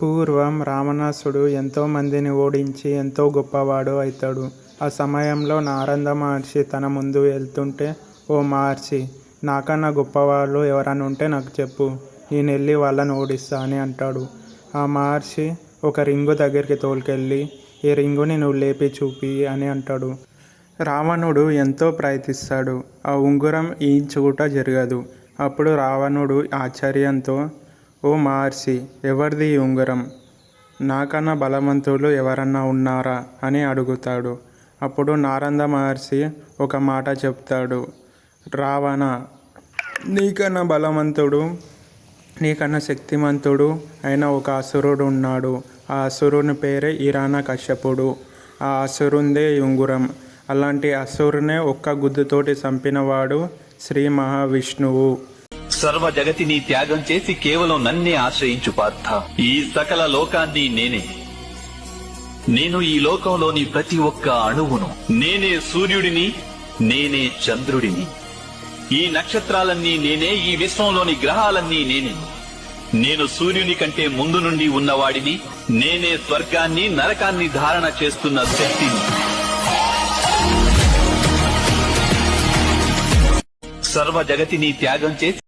పూర్వం రావణాసుడు ఎంతో మందిని ఓడించి ఎంతో గొప్పవాడు అవుతాడు ఆ సమయంలో నారంద మహర్షి తన ముందు వెళ్తుంటే ఓ మహర్షి నాకన్నా గొప్పవాళ్ళు ఎవరైనా ఉంటే నాకు చెప్పు. నేను వెళ్ళి వాళ్ళని ఓడిస్తా అని అంటాడు. ఆ మహర్షి ఒక రింగు దగ్గరికి తోలుకెళ్ళి ఈ రింగుని నువ్వు లేపి చూపి అని అంటాడు. రావణుడు ఎంతో ప్రయత్నిస్తాడు. ఆ ఉంగరం ఈ చూట జరగదు. అప్పుడు రావణుడు ఆశ్చర్యంతో ఓ మహర్షి ఎవరిది ఈ ఉంగరం? నాకన్నా బలవంతులు ఎవరన్నా ఉన్నారా? అని అడుగుతాడు. అప్పుడు నారంద మహర్షి ఒక మాట చెప్తాడు. రావణ నీకన్నా బలవంతుడు నీకన్నా శక్తిమంతుడు అయిన ఒక అసురుడు ఉన్నాడు. ఆ అసురుని పేరే ఇరాన కశ్యపుడు. ఆ అసురుందే ఉంగురం. అలాంటి అసురునే ఒక్క గుద్దుతోటి చంపినవాడు శ్రీ మహావిష్ణువు. సర్వ జగతిని త్యాగం చేసి కేవలం నన్నే ఆశ్రయించు పార్థ. ఈ సకల లోకాన్ని నేనే. నేను ఈ లోకంలోని ప్రతి ఒక్క అణువును. నేనే సూర్యుడిని నేనే చంద్రుడిని. ఈ నక్షత్రాలన్నీ నేనే ఈ విశ్వంలోని గ్రహాలన్నీ నేనే. నేను సూర్యుని కంటే ముందు నుండి ఉన్నవాడిని నేనే స్వర్గాన్ని నరకాన్ని ధారణ చేస్తున్న శక్తిని. సర్వ జగతిని త్యాగం చేసి